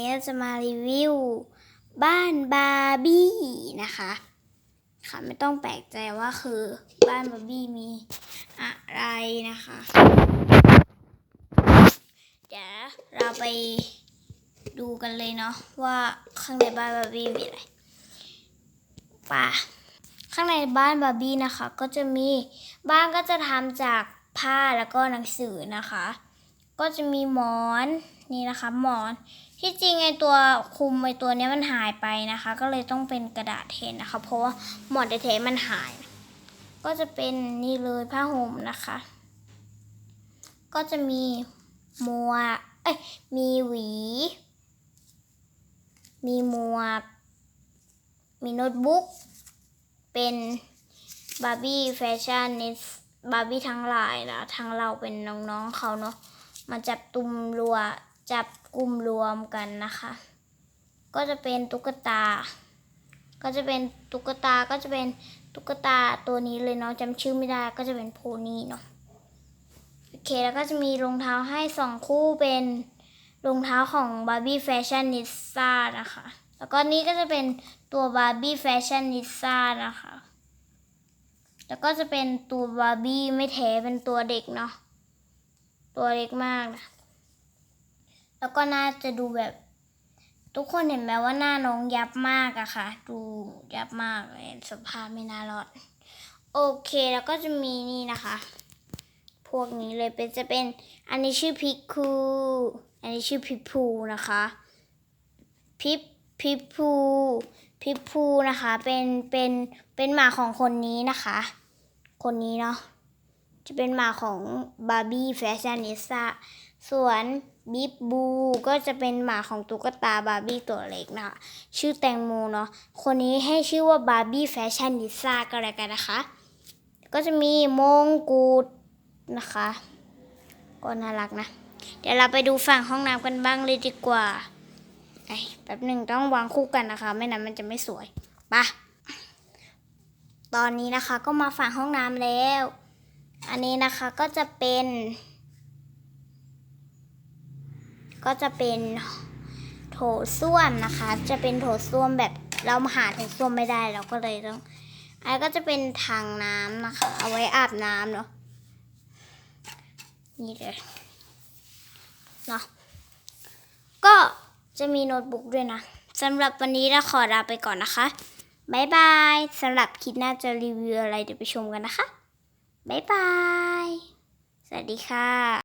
นี้เราจะมารีวิวบ้านบาร์บี้นะคะค่ะไม่ต้องแปลกใจว่าคือบ้านบาร์บี้มีอะไรนะคะ เดี๋ยวเราไปดูกันเลยเนาะว่าข้างในบ้านบาร์บี้มีอะไรป่ะข้างในบ้านบาร์บี้นะคะ ก็จะมีบ้านก็จะทำจากผ้าแล้วก็หนังสือนะคะ ก็จะมีหมอนนี่นะคะหมอนที่จริงไอตัวคุมไอตัวเนี้ยมันหายไปนะคะ ก็เลยต้องเป็นกระดาษแทนนะคะ เพราะว่าหมอนแท้มันหาย ก็จะเป็นนี่เลยผ้าห่มนะคะ ก็จะมีหมวเอ้ยมีหวี มีหมวมีโน้ตบุ๊กเป็นบาร์บี้แฟชั่นนิสบาร์บี้ทั้งหลายนะทั้งเราเป็นน้องๆเขาเนาะ มาจับตุมรัวจับกลุ่มรวมกันนะคะ ก็จะเป็นตุ๊กตา ก็จะเป็นตุ๊กตาก็จะเป็นตุ๊กตาตัวนี้เลยเนาะจำชื่อไม่ได้ก็จะเป็นโพนี่เนาะโอเคแล้วก็จะมีรองเท้าให้สองคู่เป็นรองเท้าของบาร์บี้แฟชั่นนิสซ่านะคะ แล้วก็นี่ก็จะเป็นตัวบาร์บี้แฟชั่นนิสซ่านะคะ แล้วก็จะเป็นตัวบาร์บี้ไม่แท้เป็นตัวเด็กเนาะ ตัวเล็กมากนะ แล้วก็น่าจะดูแบบ ทุกคนเห็นไหมว่าหน้าน้องยับมากอะค่ะ ดูยับมากเลยสภาพไม่น่ารอด โอเคแล้วก็จะมีนี่นะคะ พวกนี้เลยเป็นจะเป็นอันนี้ชื่อพิกคูอันนี้ชื่อพิพูนะคะพิปพิพูพิพูนะคะ เป็นเป็นเป็นหมาของคนนี้นะคะ คนนี้เนาะ จะเป็นหมาของบาร์บี้แฟชั่นนิสซาส่วนบิบบูก็จะเป็นหมาของตุ๊กตาบาร์บี้ตัวเล็กนะคะ ชื่อแตงโมเนาะ คนนี้ให้ชื่อว่าบาร์บี้แฟชั่นนิสซาก็แล้วกันนะคะ ก็จะมีมงกุฎนะคะ ก็น่ารักนะ เดี๋ยวเราไปดูฝั่งห้องน้ำกันบ้างเลยดีกว่าไอ้แป๊บหนึ่งต้องวางคู่กันนะคะ ไม่นั้นมันจะไม่สวยปะตอนนี้นะคะก็มาฝั่งห้องน้ำแล้ว อันนี้นะคะก็จะเป็น ก็จะเป็นโถส้วมนะคะ จะเป็นโถส้วมแบบเราหาโถส้วมไม่ได้เราก็เลยต้องอันก็จะเป็นถังน้ำนะคะ เอาไว้อาบน้ำเนาะนี่เลยเนาะก็จะมีโน้ตบุ๊กด้วยนะสำหรับวันนี้เราขอลาไปก่อนนะคะ บ๊ายบายสำหรับคลิปหน้าจะรีวิวอะไรเดี๋ยวไปชมกันนะคะ บ๊ายบาย สวัสดีค่ะ